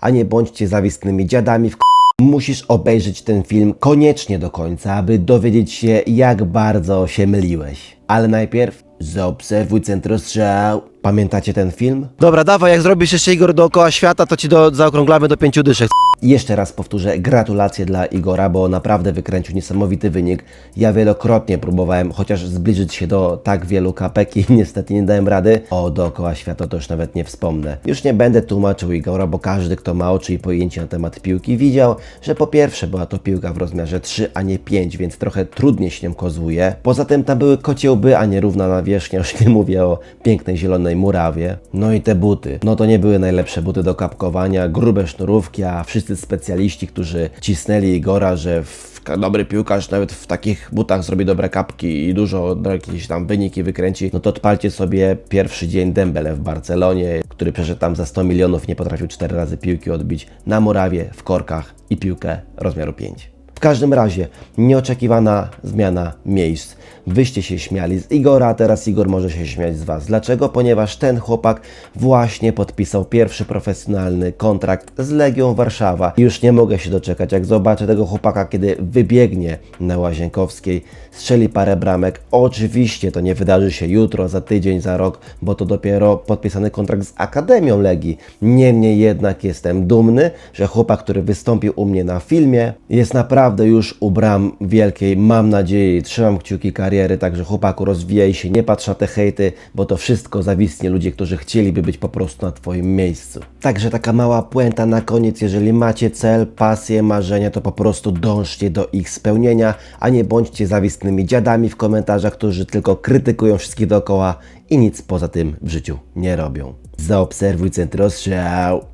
a nie bądźcie zawistnymi dziadami w k- Musisz obejrzeć ten film koniecznie do końca, aby dowiedzieć się, jak bardzo się myliłeś. Ale najpierw zaobserwuj centrostrzał. Pamiętacie ten film? Dobra, dawaj, jak zrobisz jeszcze Igor dookoła świata, to ci do, zaokrąglamy do pięciu dyszek. Jeszcze raz powtórzę, gratulacje dla Igora, bo naprawdę wykręcił niesamowity wynik. Ja wielokrotnie próbowałem chociaż zbliżyć się do tak wielu kapek i niestety nie dałem rady. O dookoła świata to już nawet nie wspomnę. Już nie będę tłumaczył Igora, bo każdy, kto ma oczy i pojęcie na temat piłki, widział, że po pierwsze była to piłka w rozmiarze 3, a nie 5, więc trochę trudniej się nią kozłuje. Poza tym tam były a nie równa nawierzchnia, już nie mówię o pięknej zielonej murawie. No i te buty. No to nie były najlepsze buty do kapkowania, grube sznurówki, a wszyscy specjaliści, którzy cisnęli Igora, że dobry piłkarz nawet w takich butach zrobi dobre kapki i dużo do jakieś tam wyniki wykręci, no to odpalcie sobie pierwszy dzień Dembele w Barcelonie, który przeszedł tam za 100 milionów, nie potrafił cztery razy piłki odbić na murawie, w korkach i piłkę rozmiaru 5. W każdym razie, nieoczekiwana zmiana miejsc. Wyście się śmiali z Igora, teraz Igor może się śmiać z Was. Dlaczego? Ponieważ ten chłopak właśnie podpisał pierwszy profesjonalny kontrakt z Legią Warszawa. Już nie mogę się doczekać, jak zobaczę tego chłopaka, kiedy wybiegnie na Łazienkowskiej, strzeli parę bramek. Oczywiście to nie wydarzy się jutro, za tydzień, za rok, bo to dopiero podpisany kontrakt z Akademią Legii. Niemniej jednak jestem dumny, że chłopak, który wystąpił u mnie na filmie, jest naprawdę już u bram wielkiej, mam nadzieję, trzymam kciuki kariery, także chłopaku rozwijaj się, nie patrz na te hejty, bo to wszystko zawistnie ludzie, którzy chcieliby być po prostu na Twoim miejscu. Także taka mała puenta na koniec, jeżeli macie cel, pasję, marzenia, to po prostu dążcie do ich spełnienia, a nie bądźcie zawistnymi dziadami w komentarzach, którzy tylko krytykują wszystkich dookoła i nic poza tym w życiu nie robią. Zaobserwuj centrostrzał.